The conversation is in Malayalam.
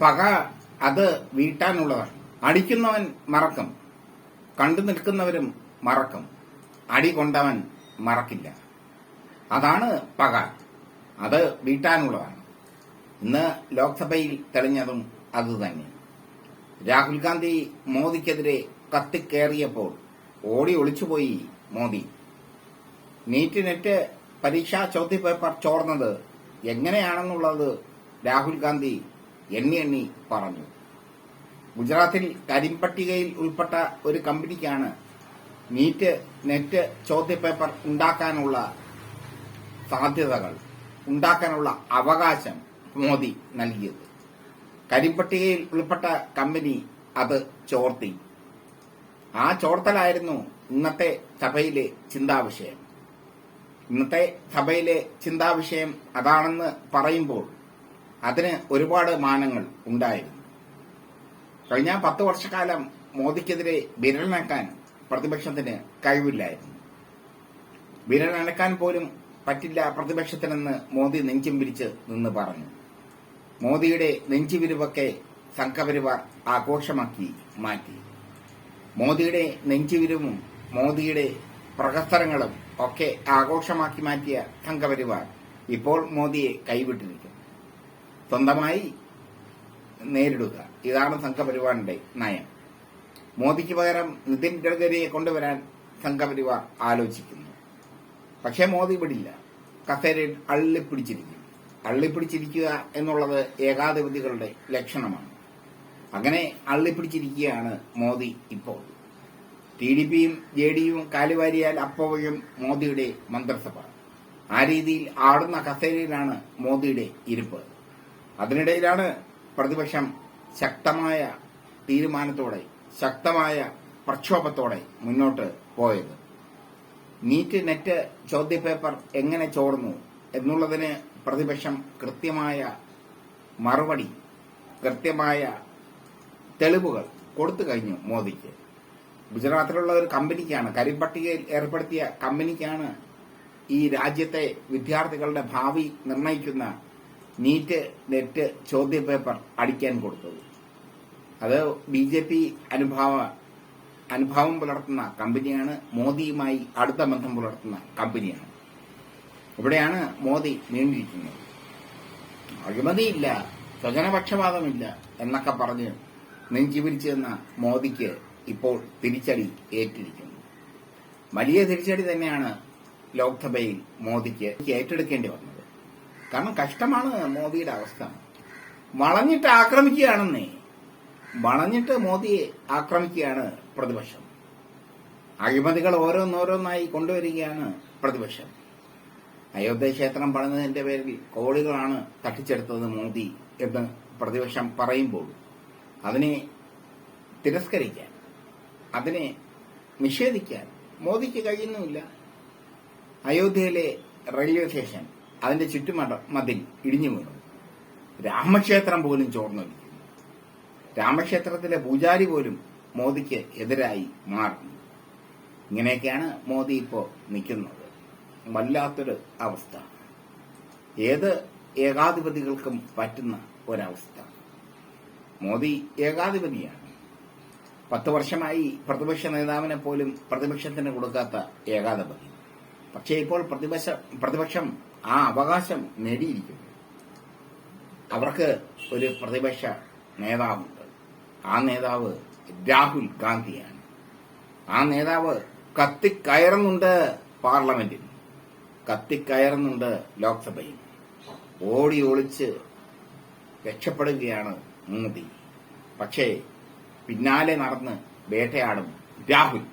പക അത് വീട്ടാനുള്ളതാണ്. അടിക്കുന്നവൻ മറക്കും. കണ്ടു നിൽക്കുന്നവരും മറക്കും. അടി കൊണ്ടവൻ മറക്കില്ല. അതാണ് പക. അത് വീട്ടാനുള്ളതാണ്. ഇന്ന് ലോക്സഭയിൽ തെളിഞ്ഞതും അതുതന്നെ രാഹുൽ ഗാന്ധി മോദിക്കെതിരെ കത്തിക്കേറിയപ്പോൾ ഓടി ഒളിച്ചുപോയി മോദി. നീറ്റ് നെറ്റ് പരീക്ഷാ ചോദ്യപേപ്പർ ചോർന്നത് എങ്ങനെയാണെന്നുള്ളത് രാഹുൽ ഗാന്ധി എണ്ണി എണ്ണി പറഞ്ഞു. ഗുജറാത്തിൽ കരിമ്പട്ടികയിൽ ഉൾപ്പെട്ട ഒരു കമ്പനിക്കാണ് നീറ്റ് നെറ്റ് ചോദ്യപേപ്പർ ഉണ്ടാക്കാനുള്ള സാധ്യതകൾ ഉണ്ടാക്കാനുള്ള അവകാശം മോദി നൽകിയത്. കരിമ്പട്ടികയിൽ ഉൾപ്പെട്ട കമ്പനി അത് ചോർത്തി. ആ ചോർത്തലായിരുന്നു ഇന്നത്തെ സഭയിലെ ചിന്താവിഷയം. ഇന്നത്തെ സഭയിലെ ചിന്താവിഷയം അതാണെന്ന് പറയുമ്പോൾ അതിന് ഒരുപാട് മാനങ്ങൾ ഉണ്ടായിരുന്നു. കഴിഞ്ഞ പത്ത് വർഷക്കാലം മോദിക്കെതിരെ വിരലനക്കാൻ പ്രതിപക്ഷത്തിന് കഴിവില്ലായിരുന്നു. വിരലനക്കാൻ പോലും പറ്റില്ല പ്രതിപക്ഷത്തിനെന്ന് മോദി നെഞ്ചും പിരിച്ച് നിന്ന് പറഞ്ഞു. മോദിയുടെ നെഞ്ചുവിരിവൊക്കെ സംഘപരിവാർ ആഘോഷമാക്കി മാറ്റി. മോദിയുടെ നെഞ്ചുവിരിവും മോദിയുടെ പ്രഹസനങ്ങളും ഒക്കെ ആഘോഷമാക്കി മാറ്റിയ സംഘപരിവാർ ഇപ്പോൾ മോദിയെ കൈവിട്ടിരിക്കുന്നു. സ്വന്തമായി നേരിടുക. ഇതാണ് സംഘപരിവാറിന്റെ നയം. മോദിക്ക് പകരം നിതിൻ ഗഡ്കരിയെ കൊണ്ടുവരാൻ സംഘപരിവാർ ആലോചിക്കുന്നു. പക്ഷേ മോദി വിടില്ല കസേരയിൽ അള്ളിപ്പിടിച്ചിരിക്കും. അള്ളിപ്പിടിച്ചിരിക്കുക എന്നുള്ളത് ഏകാധിപതികളുടെ ലക്ഷണമാണ്. അങ്ങനെ അള്ളിപ്പിടിച്ചിരിക്കുകയാണ് മോദി ഇപ്പോൾ. ടി ഡി പിയും ജെ ഡിയും കാലുവാരിയാൽ അപ്പോഴും മോദിയുടെ മന്ത്രിസഭ. ആ രീതിയിൽ ആടുന്ന കസേരയിലാണ് മോദിയുടെ ഇരിപ്പ്. അതിനിടയിലാണ് പ്രതിപക്ഷം ശക്തമായ തീരുമാനത്തോടെ ശക്തമായ പ്രക്ഷോഭത്തോടെ മുന്നോട്ട് പോയത്. നീറ്റ് നെറ്റ് ചോദ്യപേപ്പർ എങ്ങനെ ചോർന്നു എന്നുള്ളതിന് പ്രതിപക്ഷം കൃത്യമായ മറുപടി കൃത്യമായ തെളിവുകൾ കൊടുത്തു കഴിഞ്ഞു മോദിക്ക്. ഗുജറാത്തിലുള്ള ഒരു കമ്പനിക്കാണ് കരിമ്പട്ടികയിൽ ഏർപ്പെടുത്തിയ കമ്പനിക്കാണ് ഈ രാജ്യത്തെ വിദ്യാർത്ഥികളുടെ ഭാവി നിർണയിക്കുന്ന നീറ്റ് നെറ്റ് ചോദ്യ പേപ്പർ അടിക്കാൻ കൊടുത്തത്. അത് ബി ജെ പി അനുഭാവ അനുഭാവം പുലർത്തുന്ന കമ്പനിയാണ് മോദിയുമായി അടുത്ത ബന്ധം പുലർത്തുന്ന കമ്പനിയാണ്. ഇവിടെയാണ് മോദി നീണ്ടിരിക്കുന്നത്. അഴിമതിയില്ല സ്വജനപക്ഷപാതമില്ല എന്നൊക്കെ പറഞ്ഞ് നെഞ്ചുപിരിച്ചു തന്ന മോദിക്ക് ഇപ്പോൾ തിരിച്ചടി ഏറ്റിരിക്കുന്നു. വലിയ തിരിച്ചടി തന്നെയാണ് ലോക്സഭയിൽ മോദിക്ക് ഏറ്റെടുക്കേണ്ടി വന്നത്. കാരണം കഷ്ടമാണ് മോദിയുടെ അവസ്ഥ. വളഞ്ഞിട്ട് ആക്രമിക്കുകയാണെന്നേ. വളഞ്ഞിട്ട് മോദിയെ ആക്രമിക്കുകയാണ് പ്രതിപക്ഷം. അഴിമതികൾ ഓരോന്നോരോന്നായി കൊണ്ടുവരികയാണ് പ്രതിപക്ഷം. അയോധ്യ ക്ഷേത്രം പണിതതിന്റെ പേരിൽ കോടികളാണ് തട്ടിച്ചെടുത്തത് മോദി എന്ന് പ്രതിപക്ഷം പറയുമ്പോൾ അതിനെ തിരസ്കരിക്കാൻ അതിനെ നിഷേധിക്കാൻ മോദിക്ക് കഴിയുന്നുമില്ല. അയോധ്യയിലെ റെയിൽവേ സ്റ്റേഷൻ അതിന്റെ ചുറ്റുമട മതിൽ ഇടിഞ്ഞു വീണു. രാമക്ഷേത്രം പോലും ചോർന്നൊലിക്കുന്നു രാമക്ഷേത്രത്തിലെ പൂജാരി പോലും മോദിക്ക് എതിരായി മാറുന്നു ഇങ്ങനെയൊക്കെയാണ് മോദി ഇപ്പോൾ നിൽക്കുന്നത്. വല്ലാത്തൊരു അവസ്ഥ. ഏത് ഏകാധിപതികൾക്കും പറ്റുന്ന ഒരവസ്ഥ. മോദി ഏകാധിപതിയാണ്. പത്ത് വർഷമായി പ്രതിപക്ഷ നേതാവിനെ പോലും പ്രതിപക്ഷത്തിന് കൊടുക്കാത്ത ഏകാധിപതി. പക്ഷേ ഇപ്പോൾ പ്രതിപക്ഷ പ്രതിപക്ഷം ആ അവകാശം നേടിയിരിക്കുന്നു. അവർക്ക് ഒരു പ്രതിപക്ഷ നേതാവുണ്ട്. ആ നേതാവ് രാഹുൽ ഗാന്ധിയാണ്. ആ നേതാവ് കത്തിക്കയറുന്നുണ്ട് പാർലമെന്റിൽ. കത്തിക്കയറുന്നുണ്ട് ലോക്സഭയിൽ. ഓടി ഒളിച്ച് രക്ഷപ്പെടുകയാണ് മോദി. പക്ഷേ പിന്നാലെ നടന്ന് വേട്ടയാടും രാഹുൽ.